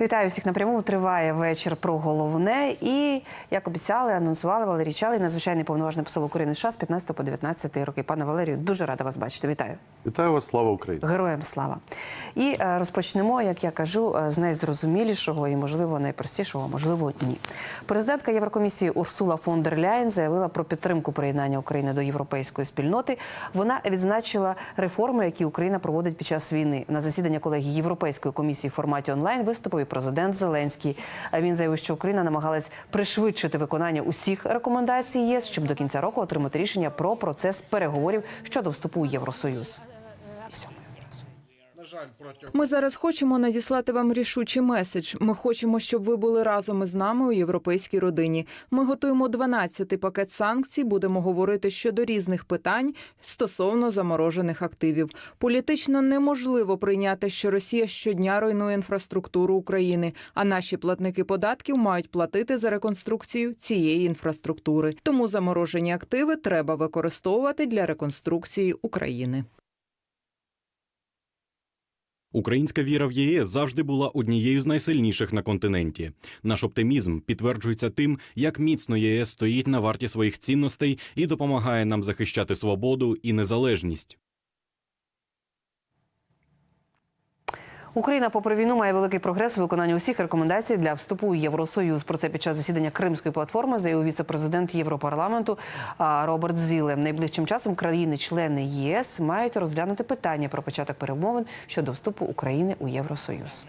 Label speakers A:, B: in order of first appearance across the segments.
A: Вітаю всіх на прямому. Триває вечір про головне. І як обіцяли, анонсували Валерій Чалий, надзвичайний повноважний посол України США з 15 по 19 роки. Пане Валерію, дуже рада вас бачити. Вітаю.
B: Вітаю вас, слава Україні!
A: Героям слава. І е, розпочнемо, як я кажу, е, з найзрозумілішого і, можливо, найпростішого, можливо, ні. Президентка Єврокомісії Урсула фон дер Ляєн заявила про підтримку приєднання України до європейської спільноти. Вона відзначила реформи, які Україна проводить під час війни. На засідання колегії Європейської комісії в форматі онлайн виступив президент Зеленський. Він заявив, що Україна намагалась пришвидшити виконання усіх рекомендацій ЄС, щоб до кінця року отримати рішення про процес переговорів щодо вступу у Євросоюз.
C: Жаль, протягом
D: Ми зараз хочемо надіслати вам рішучий меседж. Ми хочемо, щоб ви були разом із нами у європейській родині. Ми готуємо 12-й пакет санкцій. Будемо говорити щодо різних питань стосовно заморожених активів. Політично неможливо прийняти, що Росія щодня руйнує інфраструктуру України, а наші платники податків мають платити за реконструкцію цієї інфраструктури. Тому заморожені активи треба використовувати для реконструкції України.
E: Українська віра в ЄС завжди була однією з найсильніших на континенті. Наш оптимізм підтверджується тим, як міцно ЄС стоїть на варті своїх цінностей і допомагає нам захищати свободу і незалежність.
A: Україна, попри війну, має великий прогрес у виконанні усіх рекомендацій для вступу у Євросоюз. Про це під час засідання Кримської платформи заявив віце-президент Європарламенту Роберт Зіле. Найближчим часом країни-члени ЄС мають розглянути питання про початок перемовин щодо вступу України у Євросоюз.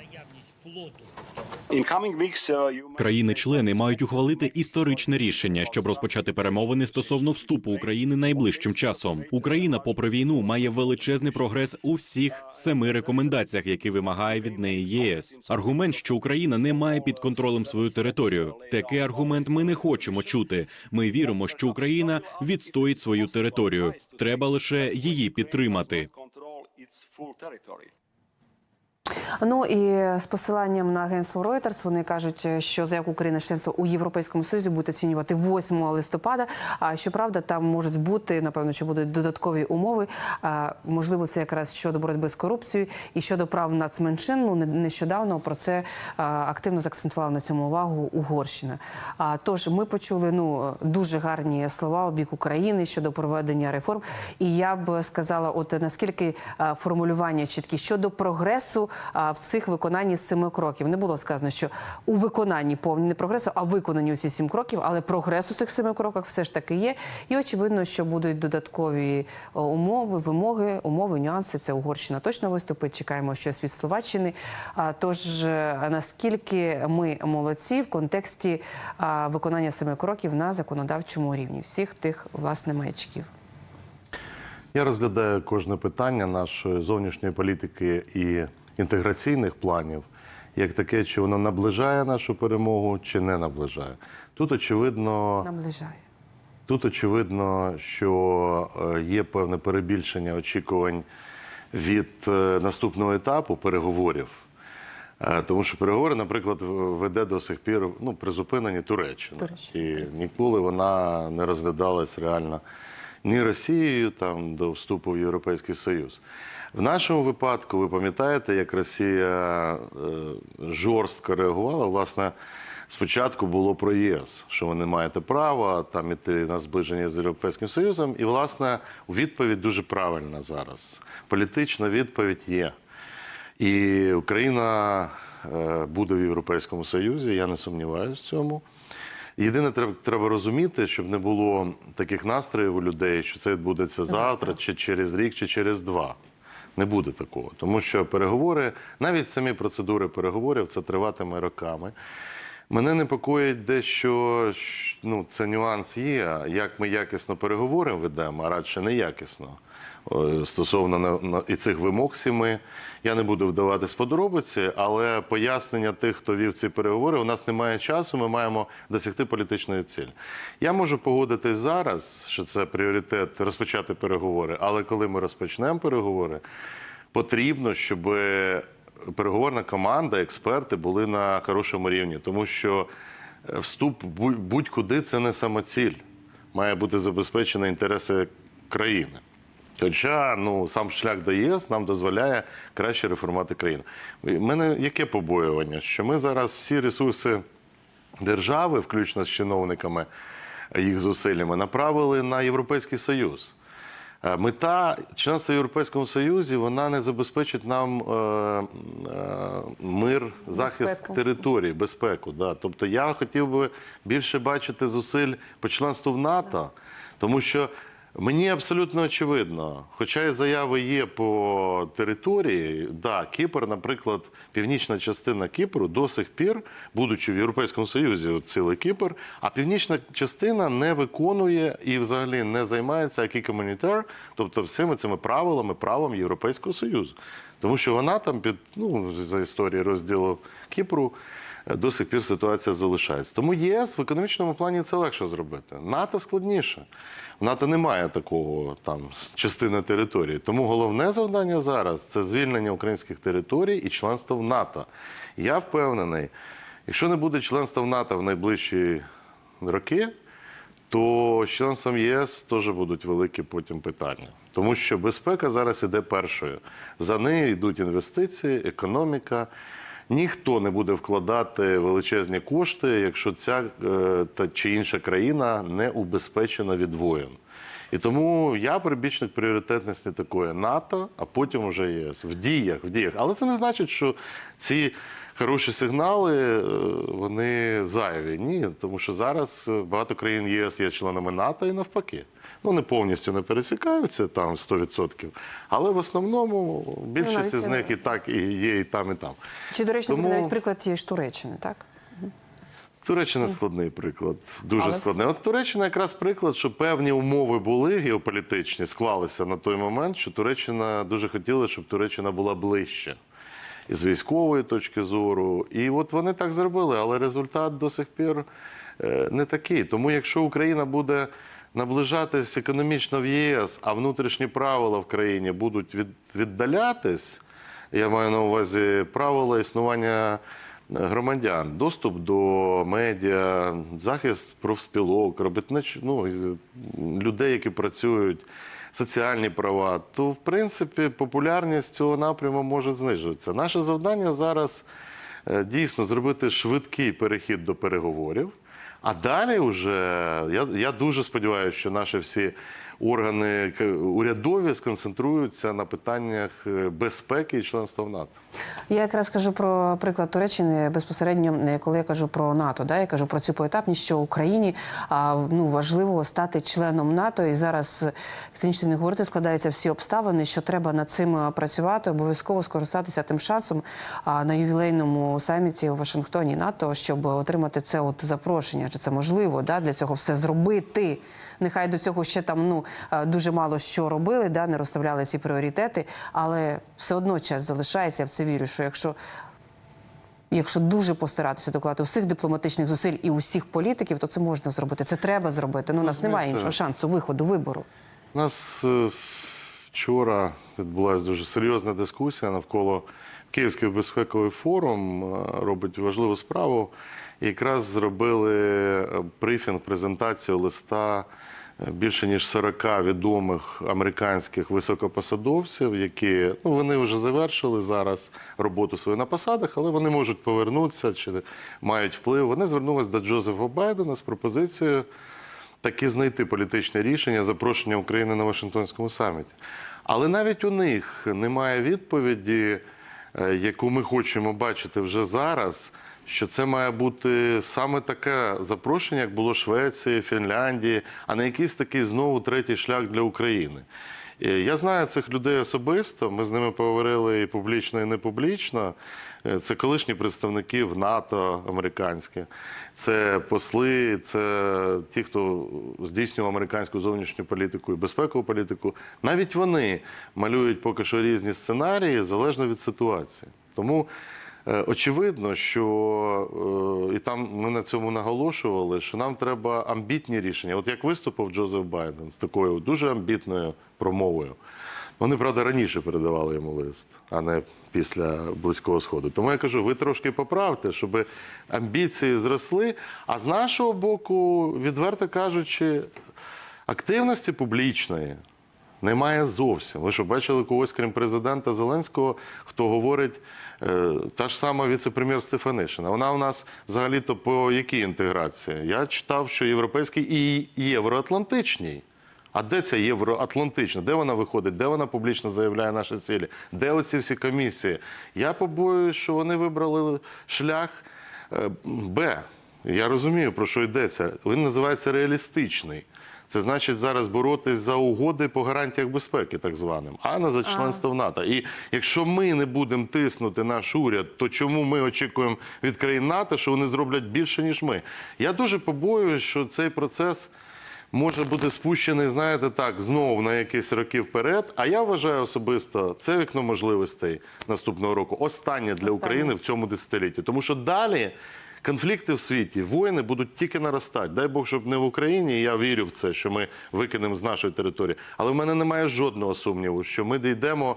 E: Країни-члени мають ухвалити історичне рішення, щоб розпочати перемовини стосовно вступу України найближчим часом. Україна, попри війну, має величезний прогрес у всіх семи рекомендаціях, які вимагає від неї ЄС. Аргумент, що Україна не має під контролем свою територію. Такий аргумент ми не хочемо чути. Ми віримо, що Україна відстоїть свою територію. Треба лише її підтримати.
A: Ну і з посиланням на агентство Reuters вони кажуть, що заявку України членство у Європейському Союзі будуть оцінювати 8 листопада. А щоправда, там можуть бути напевно, що будуть додаткові умови. А, можливо, це якраз щодо боротьби з корупцією і щодо прав нацменшин. Ну не- нещодавно про це активно заакцентувала на цьому увагу Угорщина. А тож ми почули ну дуже гарні слова у бік України щодо проведення реформ. І я б сказала, от наскільки формулювання чіткі щодо прогресу в цих виконанні семи кроків. Не було сказано, що у виконанні повні не прогресу, а виконані усі сім кроків, але прогрес у цих семи кроках все ж таки є. І очевидно, що будуть додаткові умови, вимоги, умови, нюанси. Це Угорщина точно виступить. Чекаємо щось від Словаччини. Тож е, наскільки ми молодці в контексті виконання семи кроків на законодавчому рівні всіх тих власне маячків.
B: Я розглядаю кожне питання нашої зовнішньої політики і інтеграційних планів як таке, чи воно наближає нашу перемогу, чи не наближає. Тут очевидно,
A: Наближає.
B: тут очевидно, що е, є певне перебільшення очікувань від е, наступного етапу переговорів. Е, Тому що переговори, наприклад, веде до сих пір ну, призупинені Туреччина.
A: Туреччина,
B: І ніколи вона не розглядалась реально ні Росією там, до вступу в Європейський Союз. В нашому випадку, ви пам'ятаєте, як Росія е, жорстко реагувала, власне. Спочатку було про ЄС, що ви не маєте права там іти на зближення з Європейським Союзом. І, власне, відповідь дуже правильна зараз. Політична відповідь є. І Україна е, буде в Європейському Союзі, я не сумніваюся в цьому. Єдине, треба, треба розуміти, щоб не було таких настроїв у людей, що це відбудеться завтра, чи через рік, чи через два. Не буде такого. Тому що переговори, навіть самі процедури переговорів, це триватиме роками. Мене непокоїть дещо, ну, це нюанс є, як ми якісно переговори ведемо, а радше неякісно. Е, Стосовно і цих вимог сіми, я не буду вдаватись подробиці, але пояснення тих, хто вів ці переговори, у нас немає часу, ми маємо досягти політичної цілі. Я можу погодитись зараз, що це пріоритет розпочати переговори, але коли ми розпочнемо переговори, потрібно, щоб переговорна команда, експерти були на хорошому рівні, тому що вступ будь- будь-куди це не самоціль. Має бути забезпечені інтереси країни. Хоча ну, сам шлях до ЄС нам дозволяє краще реформувати країну. У мене яке побоювання? Що ми зараз всі ресурси держави, включно з чиновниками, їх зусиллями, направили на Європейський Союз. Е, Мета членства в Європейському Союзі вона не забезпечить нам е, е, мир, захист
A: Безпеку.
B: території, безпеку. Да. Тобто я хотів би більше бачити зусиль по членству в НАТО, тому що мені абсолютно очевидно, хоча і заяви є по території, да, Кіпр, наприклад, північна частина Кіпру до сих пір, будучи в Європейському Союзі, от цілий Кіпр, а північна частина не виконує і взагалі не займається який комунітар, тобто всіми цими правилами, правом Європейського Союзу. Тому що вона там під ну за історії розділу Кіпру до сих пір ситуація залишається. Тому ЄС в економічному плані це легше зробити. НАТО складніше. В НАТО немає такого там частини території. Тому головне завдання зараз це звільнення українських територій і членство в НАТО. Я впевнений, якщо не буде членства в НАТО в найближчі роки, то членством ЄС теж будуть великі потім питання. Тому що безпека зараз іде першою. За нею йдуть інвестиції, економіка. Ніхто не буде вкладати величезні кошти, якщо ця е, та чи інша країна не убезпечена від воєн. І тому я прибічник пріоритетності такої НАТО, а потім вже ЄС. В діях, в діях. Але це не значить, що ці хороші сигнали е, вони зайві. Ні, тому що зараз багато країн ЄС є членами НАТО і навпаки. Ну, не повністю не пересікаються там 100%, але в основному більшість з них і так і є, і там, і там.
A: Чи доречно буде
B: Тому-
A: навіть приклад тієї ж Туреччини, так?
B: Туреччина складний приклад, дуже
A: Але-
B: складний. От Туреччина якраз приклад, що певні умови були геополітичні, склалися на той момент, що Туреччина дуже хотіла, щоб Туреччина була ближче. І з військової точки зору. І от вони так зробили, але результат до сих пір е, не такий. Тому якщо Україна буде наближатись економічно в ЄС, а внутрішні правила в країні будуть від, віддалятись, я маю на увазі правила існування громадян, доступ до медіа, захист профспілок, робітнич, ну, людей, які працюють, соціальні права, то в принципі популярність цього напряму може знижуватися. Наше завдання зараз е, дійсно зробити швидкий перехід до переговорів. А далі вже я, я дуже сподіваюся, що наші всі органи урядові сконцентруються на питаннях е, безпеки і членства в НАТО.
A: Я якраз кажу про приклад Туреччини безпосередньо, е, коли я кажу про НАТО. Да, я кажу про цю поетапність, що Україні ну, важливо стати членом НАТО. І зараз, як не говорити, складаються всі обставини, що треба над цим е, працювати, обов'язково скористатися тим шансом на ювілейному саміті у Вашингтоні НАТО, щоб отримати це от запрошення. Чи це можливо да, для цього все зробити? Нехай до цього ще там ну е, дуже мало що робили, да, не розставляли ці пріоритети, але все одно час залишається. Я в це вірю, що якщо. Якщо дуже постаратися докладати усіх дипломатичних зусиль і усіх політиків, то це можна зробити. Це треба зробити. Ну, у нас немає іншого шансу виходу, вибору.
B: У нас е, вчора відбулася дуже серйозна дискусія навколо Київський безпековий форум е, робить важливу справу. І якраз зробили брифінг, презентацію листа більше ніж 40 відомих американських високопосадовців, які ну вони вже завершили зараз роботу свою на посадах, але вони можуть повернутися чи мають вплив. Вони звернулися до Джозефа Байдена з пропозицією таки знайти політичне рішення запрошення України на Вашингтонському саміті. Але навіть у них немає відповіді, е, яку ми хочемо бачити вже зараз. Що це має бути саме таке запрошення, як було Швеції, Фінляндії, а не якийсь такий знову третій шлях для України. Е, Я знаю цих людей особисто. Ми з ними поговорили і публічно, і не публічно. Е, Це колишні представники в НАТО американські, це посли, це ті, хто здійснював американську зовнішню політику і безпекову політику. Навіть вони малюють поки що різні сценарії залежно від ситуації. Тому очевидно, що е, і там ми на цьому наголошували, що нам треба амбітні рішення. От як виступив Джозеф Байден з такою дуже амбітною промовою. Вони, правда, раніше передавали йому лист, а не після близького сходу. Тому я кажу, ви трошки поправте, щоб амбіції зросли. А з нашого боку, відверто кажучи, активності публічної Немає зовсім. Ви що бачили когось, крім президента Зеленського, хто говорить е, та ж сама віце-прем'єр Стефанишина. Вона у нас взагалі-то по якій інтеграції? Я читав, що європейський і євроатлантичній. А де ця євроатлантична? Де вона виходить? Де вона публічно заявляє наші цілі? Де оці всі комісії? Я побоююсь, що вони вибрали шлях е, Б. Я розумію, про що йдеться. Він називається реалістичний. Це значить зараз боротись за угоди по гарантіях безпеки, так званим, а не за членство в НАТО. І якщо ми не будемо тиснути наш уряд, то чому ми очікуємо від країн НАТО, що вони зроблять більше ніж ми? Я дуже побоююсь, що цей процес може бути спущений, знаєте, так, знову на якісь роки вперед. А я вважаю особисто це вікно можливостей наступного року. Останнє для. України в цьому десятилітті. Тому що далі конфлікти в світі, воїни будуть тільки наростати. Дай Бог, щоб не в Україні. Я вірю в це, що ми викинемо з нашої території. Але в мене немає жодного сумніву, що ми дійдемо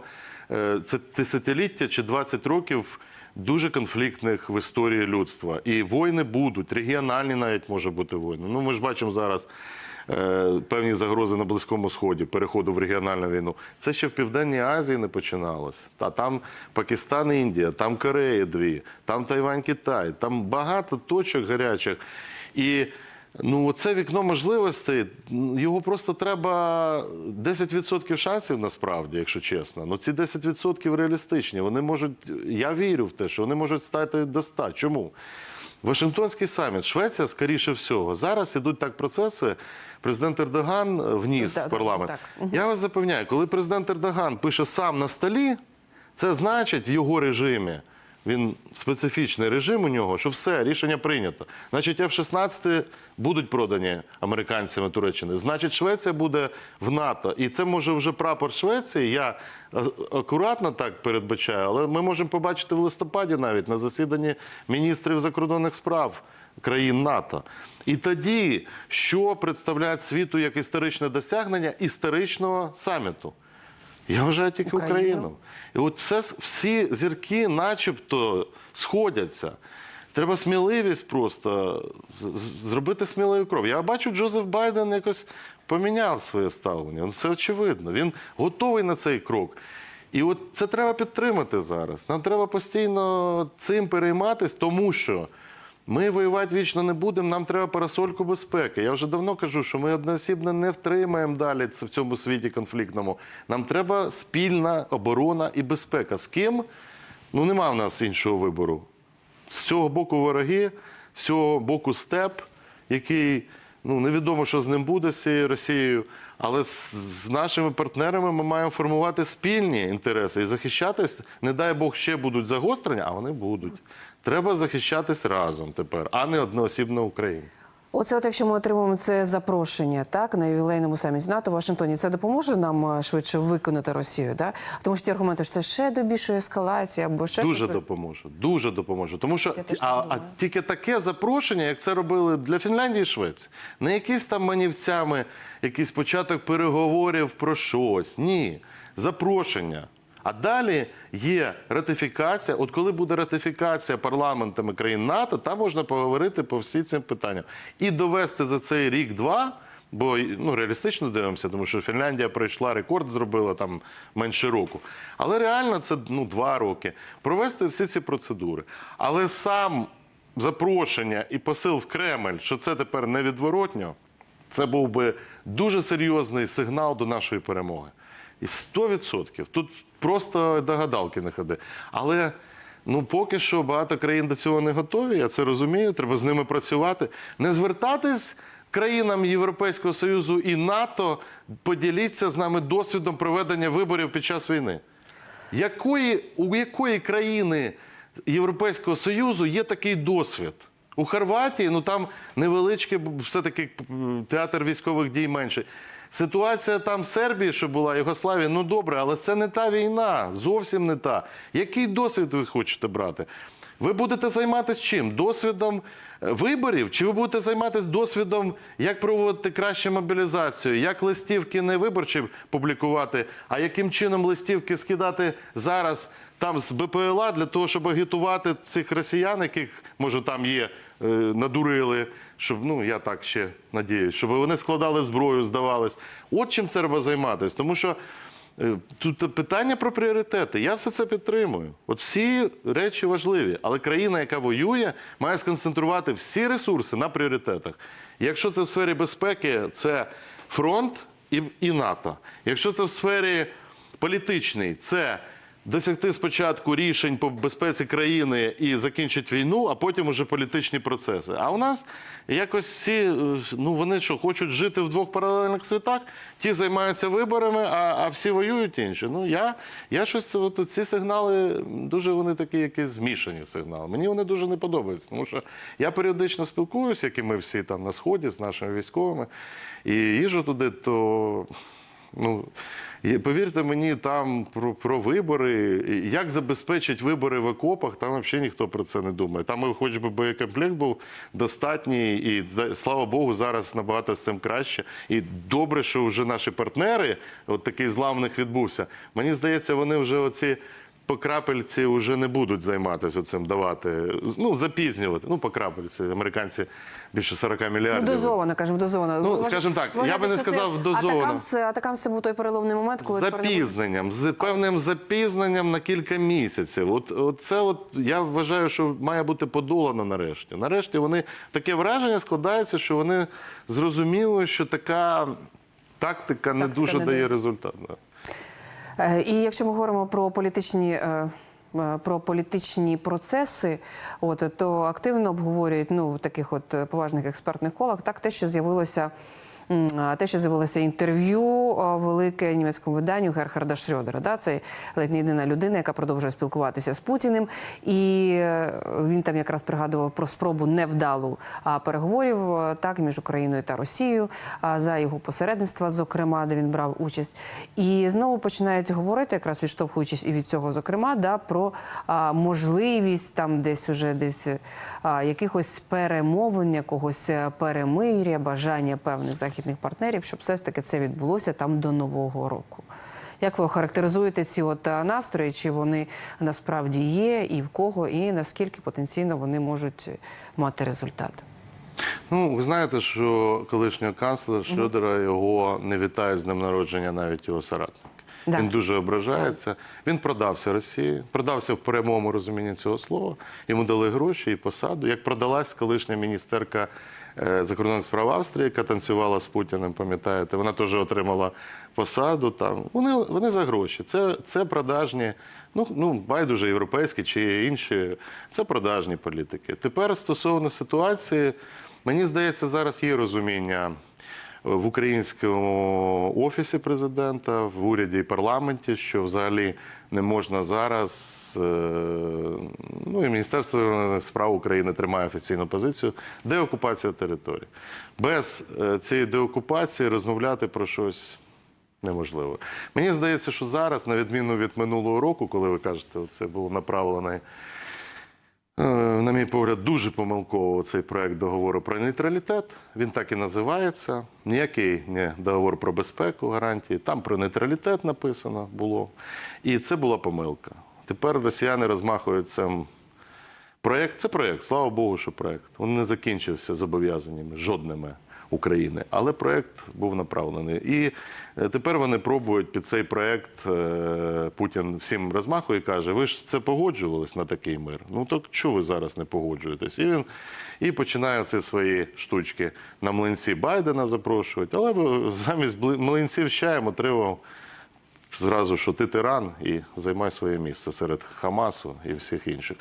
B: е, це десятиліття чи 20 років. Дуже конфліктних в історії людства. І війни будуть, регіональні навіть може бути війни. Ну, ми ж бачимо зараз певні загрози на Близькому Сході, переходу в регіональну війну. Це ще в Південній Азії не починалось. Та там Пакистан, Індія, там Корея дві, там Тайвань, Китай, там багато точок гарячих. І ну, це вікно можливостей, його просто треба 10% шансів насправді, якщо чесно. Ну ці 10% реалістичні. Вони можуть, я вірю в те, що вони можуть стати до 100. Чому? Вашингтонський саміт, Швеція, скоріше всього. Зараз ідуть так процеси. Президент Ердоган вніс
A: Да,
B: в парламент.
A: так.
B: Я вас запевняю, коли президент Ердоган пише сам на столі, це значить в його режимі. Він специфічний режим у нього, що все, рішення прийнято. Значить, F-16 будуть продані американцями Туреччини. Значить, Швеція буде в НАТО. І це може вже прапор Швеції. Я е, акуратно так передбачаю, але ми можемо побачити в листопаді навіть на засіданні міністрів закордонних справ країн НАТО. І тоді, що представляє світу як історичне досягнення історичного саміту? Я вважаю тільки
A: Україна.
B: Україну. І от все, всі зірки, начебто, сходяться. Треба сміливість просто зробити сміливий крок. Я бачу, Джозеф Байден якось поміняв своє ставлення. Ну, Це очевидно. Він готовий на цей крок. І от це треба підтримати зараз. Нам треба постійно цим перейматись, тому що ми воювати вічно не будемо, нам треба парасольку безпеки. Я вже давно кажу, що ми одноосібно не втримаємо далі в цьому світі конфліктному. Нам треба спільна оборона і безпека. З ким? Ну нема в нас іншого вибору. З цього боку вороги, з цього боку степ, який ну невідомо, що з ним буде з цією Росією. Але з, нашими партнерами ми маємо формувати спільні інтереси і захищатись. Не дай Бог ще будуть загострення, а вони будуть. Треба захищатись разом тепер, а не одноосібно Україні.
A: Оце, от якщо ми отримаємо це запрошення, так на ювілейному саміті НАТО в Вашингтоні, це допоможе нам е, швидше виконати Росію, так? Тому що ті аргументи, що це ще до більшої ескалації або ще
B: Дуже
A: щось.
B: допоможе. Дуже допоможе. Тому що а, а тільки таке запрошення, як це робили для Фінляндії і Швеції, не якісь там манівцями, якийсь початок переговорів про щось. Ні, запрошення. А далі є ратифікація. От коли буде ратифікація парламентами країн НАТО, там можна поговорити по всі цим питанням і довести за цей рік-два. Бо ну реалістично дивимося, тому що Фінляндія пройшла рекорд, зробила там менше року. Але реально це ну два роки. Провести всі ці процедури. Але сам запрошення і посил в Кремль, що це тепер невідворотньо, це був би дуже серйозний сигнал до нашої перемоги. І 100%. Тут просто до гадалки не ходи. Але ну поки що багато країн до цього не готові. Я це розумію. Треба з ними працювати. Не звертатись країнам Європейського Союзу і НАТО, поділіться з нами досвідом проведення виборів під час війни. Якої, у якої країни Європейського Союзу є такий досвід? У Хорватії, ну там невеличкий все-таки театр військових дій менший. Ситуація там в Сербії, що була, Югославія, ну добре, але це не та війна, зовсім не та. Який досвід ви хочете брати? Ви будете займатися чим? Досвідом е, виборів? Чи ви будете займатися досвідом, як проводити краще мобілізацію, як листівки не виборчі публікувати, а яким чином листівки скидати зараз там з БПЛА для того, щоб агітувати цих росіян, яких може там є, е, надурили щоб ну я так ще надіюсь, щоб вони складали зброю, здавались. От чим треба займатися. Тому що е, тут питання про пріоритети. Я все це підтримую. От всі речі важливі, але країна, яка воює, має сконцентрувати всі ресурси на пріоритетах. Якщо це в сфері безпеки, це фронт і, і НАТО. Якщо це в сфері політичній, це досягти спочатку рішень по безпеці країни і закінчити війну, а потім уже політичні процеси. А у нас якось всі, е, ну вони що, хочуть жити в двох паралельних світах, ті займаються виборами, а, а всі воюють інші. Ну я, я щось от ці сигнали дуже вони такі якісь змішані сигнали. Мені вони дуже не подобаються, тому що я періодично спілкуюся, як і ми всі там на сході з нашими військовими, і їжу туди, то. Ну, повірте мені, там про, про вибори, як забезпечить вибори в окопах, там взагалі ніхто про це не думає. Там хоч би боєкомплект був достатній, і слава Богу, зараз набагато з цим краще. І добре, що вже наші партнери, от такий зламних відбувся. Мені здається, вони вже оці. По крапельці вже не будуть займатися цим давати, ну запізнювати. Ну, по крапельці. Американці більше 40
A: Ну,
B: мільярдів.
A: дозовано, кажемо, дозовано.
B: Ну, скажімо так, я би не сказав дозовано.
A: Атакам це, був той переломний момент, коли
B: запізненням, з певним запізненням на кілька місяців. От, от це от я вважаю, що має бути подолано нарешті. Нарешті вони таке враження складається, що вони зрозуміли, що така тактика, не дуже
A: не
B: дає. результат.
A: Е, І якщо ми говоримо про політичні. е, е, Про політичні процеси, от то активно обговорюють ну в таких от поважних експертних колах. Так, те, що з'явилося те, що з'явилося інтерв'ю велике німецькому виданню Герхарда Шрёдера. Да, це ледь не єдина людина, яка продовжує спілкуватися з Путіним. І е, він там якраз пригадував про спробу невдалу переговорів е, так між Україною та Росією за його посередництва, зокрема, де він брав участь. І знову починають говорити, якраз відштовхуючись і від цього, зокрема, да, про можливість там десь уже десь якихось перемовин, якогось е, перемиря, бажання певних західних партнерів, щоб все ж таки це відбулося там до нового року. Як ви охарактеризуєте ці от настрої? Чи вони насправді є, і в кого, і наскільки потенційно вони можуть мати результат?
B: Ну, ви знаєте, що колишнього канцлера Шрёдера його не вітає з днем народження навіть його соратник.
A: Да.
B: Він дуже ображається. Він продався Росії, продався в прямому розумінні цього слова. Йому дали гроші і посаду. Як продалась колишня міністерка е, закордонних справ Австрії, яка танцювала з Путіним, пам'ятаєте, вона теж отримала посаду там. Вони, вони за гроші. Це, це продажні, ну, ну байдуже європейські чи інші. Це продажні політики. Тепер стосовно ситуації, мені здається, зараз є розуміння в українському офісі президента, в уряді і парламенті, що взагалі не можна зараз. е, Ну і Міністерство справ України тримає офіційну позицію деокупація території. Без е, цієї деокупації розмовляти про щось неможливо. Мені здається, що зараз, на відміну від минулого року, коли ви кажете, це було направлено на мій погляд, дуже помилково цей проект договору про нейтралітет. Він так і називається. Ніякий не договор про безпеку, гарантії. Там про нейтралітет написано було. І це була помилка. Тепер росіяни розмахують цим. Проєкт це проєкт, слава Богу, що проєкт. Він не закінчився зобов'язаннями жодними України, але проєкт був направлений. І е, тепер вони пробують під цей проєкт. е, Путін всім розмахує і каже: ви ж це погоджувались на такий мир. Ну то чого ви зараз не погоджуєтесь? І він і починає ці свої штучки на млинці Байдена запрошують. Але замість млинців з чаєм отримав зразу, що ти тиран і займай своє місце серед Хамасу і всіх інших.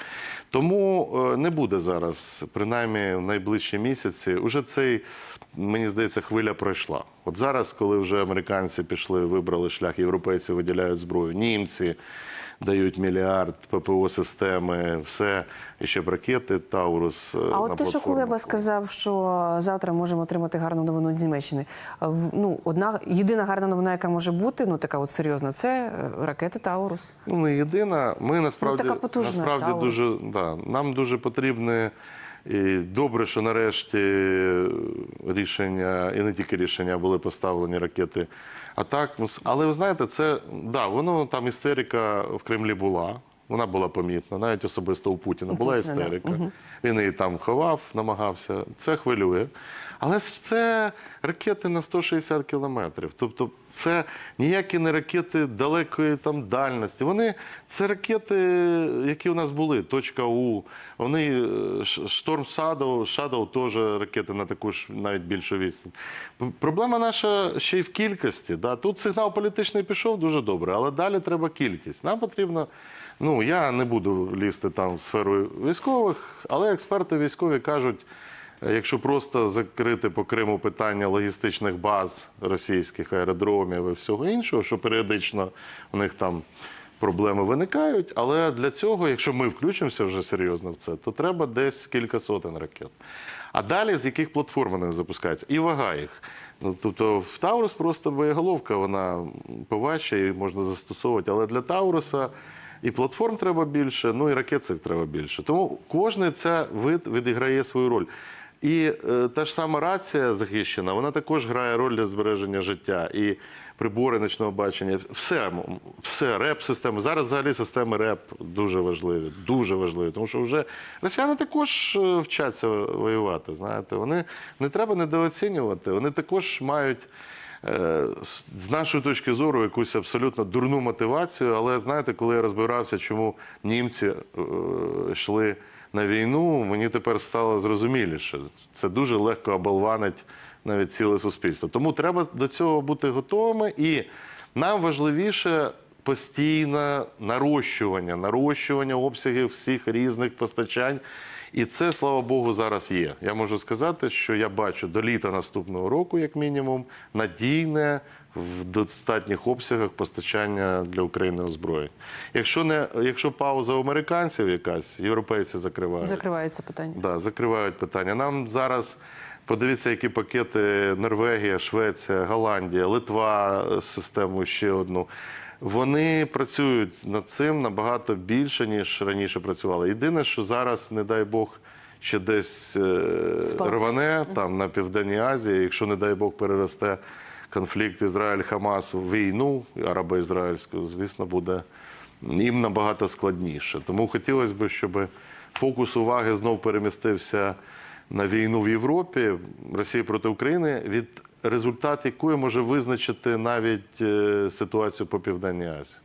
B: Тому е, не буде зараз, принаймні в найближчі місяці, уже цей, мені здається, хвиля пройшла. От зараз, коли вже американці пішли, вибрали шлях, європейці виділяють зброю, німці дають мільярд, ППО системи, все, і ще б ракети Таурус. е,
A: А от те, що. Кулеба сказав, що завтра можемо отримати гарну новину з Німеччини. Ну, одна єдина гарна новина, яка може бути, ну така от серйозна, це е, ракети Таурус.
B: Ну, не єдина. Ми насправді,
A: Ну, така потужна,
B: насправді
A: Таурус.
B: дуже да, нам дуже потрібне. І добре, що нарешті рішення, і не тільки рішення, були поставлені ракети Атакмус. Але ви знаєте, це да, воно там істерика в Кремлі була. Вона була помітна, навіть особисто у Путіна
A: була
B: була
A: істерика. да.
B: Він її там ховав, намагався. Це хвилює. Але ж це ракети на 160 кілометрів. Тобто це ніякі не ракети далекої там дальності. Вони це ракети, які у нас були. Точка У. Вони е, Шторм Shadow, Shadow теж ракети на таку ж навіть більшу відстань. Проблема наша ще й в кількості. Да? Тут сигнал політичний пішов дуже добре, але далі треба кількість. Нам потрібно. Ну я не буду лізти там в сферу військових, але експерти військові кажуть. Е, Якщо просто закрити по Криму питання логістичних баз російських аеродромів і всього іншого, що періодично у них там проблеми виникають, але для цього, якщо ми включимося вже серйозно в це, то треба десь кілька сотень ракет. А далі з яких платформ вони запускаються? І вага їх. Ну, тобто в Таурус просто боєголовка, вона поважча і можна застосовувати, але для Тауруса і платформ треба більше, ну і ракет цих треба більше. Тому кожний це вид відіграє свою роль. І е, та ж сама рація захищена, вона також грає роль для збереження життя. І прибори ночного бачення, все, все, реп-системи. Зараз взагалі системи РЕП дуже важливі, дуже важливі. Тому що вже росіяни також е, вчаться воювати. Знаєте, вони не треба недооцінювати, вони також мають. е, з- нашої точки зору, якусь абсолютно дурну мотивацію, але знаєте, коли я розбирався, чому німці е, йшли на війну, мені тепер стало зрозуміліше. Це дуже легко оболванить навіть ціле суспільство. Тому треба до цього бути готовими. І нам важливіше постійне нарощування, нарощування обсягів всіх різних постачань. І це, слава Богу, зараз є. Я можу сказати, що я бачу до літа наступного року, як мінімум, надійне в достатніх обсягах постачання для України озброєнь. Якщо не якщо пауза американців якась, європейці закривають.
A: Закриваються питання.
B: Да, закривають питання. Нам зараз подивіться, які пакети Норвегія, Швеція, Голландія, Литва з системою ще одну. Вони працюють над цим набагато більше, ніж раніше працювали. Єдине, що зараз, не дай Бог, ще десь е, рване там на Південній Азії, якщо, не дай Бог, переросте конфлікт Ізраїль-Хамас війну арабо-ізраїльську, звісно, буде їм набагато складніше. Тому хотілося б, щоб фокус уваги знов перемістився на війну в Європі, Росії проти України, від результат якої може визначити навіть е, ситуацію по Південній Азії.